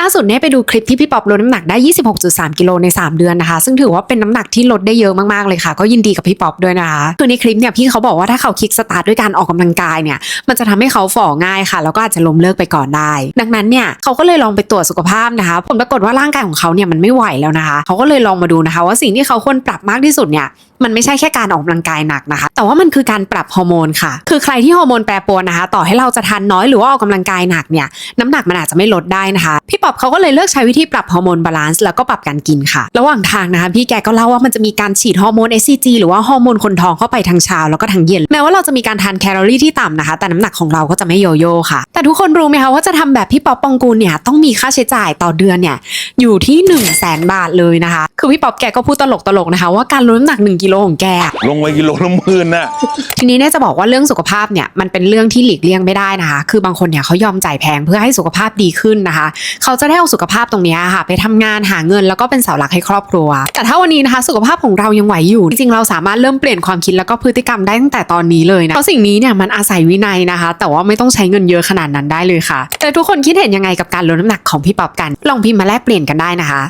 ล่าสุดเนี่ยไปดูคลิปที่พี่ป๊อปลดน้ำหนักได้ 26.3 กิโลใน 3 เดือนนะคะ ซึ่งถือว่าเป็นน้ำหนักที่ลดได้เยอะมากๆเลยค่ะ ก็ยินดีกับพี่ป๊อปด้วยนะคะ คือในคลิปเนี่ยพี่เขาบอกว่าถ้าเขาคิกสตาร์ทด้วยการออกกำลังกายเนี่ย มันจะทำให้เขาฝ่อง่ายค่ะ แล้วก็อาจจะล้มเลิกไปก่อนได้ ดังนั้นเนี่ยเขาก็เลยลองไปตรวจสุขภาพนะคะ ผลปรากฏว่าร่างกายของเขาเนี่ยมันไม่ไหวแล้วนะคะ เขาก็เลยลองมาดูนะคะ ว่าสิ่งที่เขาควรปรับมากที่สุดเนี่ยมันไม่ใช่แค่การออกกำลังกายหนักนะคะ แต่ว่ามันคือการปรับฮอร์โมนค่ะ คือใครที่ฮอร์โมนแปรปรวนนะคะ ต่อให้เราจะทานน้อยหรือว่าออกกำลังกายหนักเนี่ย น้ำหนักมันอาจจะไม่ลดได้นะคะ พี่ปรับเขาก็เลยเลือกใช้วิธีปรับฮอร์โมนบาลานซ์แล้วก็ปรับการกินค่ะ ระหว่างทางนะคะพี่แกก็เล่าว่ามันจะมีการฉีดฮอร์โมน SCG หรือว่าฮอร์โมนคนท้องเข้าไปทั้งเช้าแล้วก็ทั้งเย็นแม้ว่าเราจะมีการทานแคลอรี่ที่ต่ำนะคะ แต่น้ำหนักของเราก็จะไม่โยโย่ค่ะ แต่ทุกคนรู้ไหมคะว่าจะทำแบบพี่ป๊อปปองกูลเนี่ยต้องมีค่าใช้จ่ายต่อเดือนเนี่ย อยู่ที่1นึ่งแสนบาทเลยนะคะ คือพี่ป๊อปแกก็พูดตลกๆนะคะ ว่าการลดน้ำหนัก 1กิโลของแกอะลงไปกิโลละหมื่นน่ะ ทีนี้เนี่ยจะบอกว่าเรื่องสุขภาพเนี่ยมันเป็นเรื่องที่หลีกเลี่ยงไม่ได้นะคะ คือบางคนเนี่ยเขายอมจ่ายแพงเพื่อให้สุขภาพดีขึ้นนะคะ เขาจะได้เอาสุขภาพตรงเนี้ยค่ะ ไปทำงานหาเงินแล้วก็เป็นเสาหลักให้ครอบครัว แต่ถ้าวันนี้นะคะ สุขภาพของเรายังไหวอยู่จริงๆเราสามารถเริ่มเปลี่ยนความคิดแล้วก็พฤติกรรมได้ตั้งแต่ตอนนี้เลยนะเพราะสิ่งนี้เนี่ยมันอาศัยวินัยนะคะ แต่ว่าไม่ต้องใช้เงินเยอะขนาดนั้นได้เลยค่ะ แต่ทุกคนคิดเห็นยังไงกับการลดน้ำหนักของพี่ป๊อปกัน ลองพิมพ์มาแลกเปลี่ยนกันได้นะคะ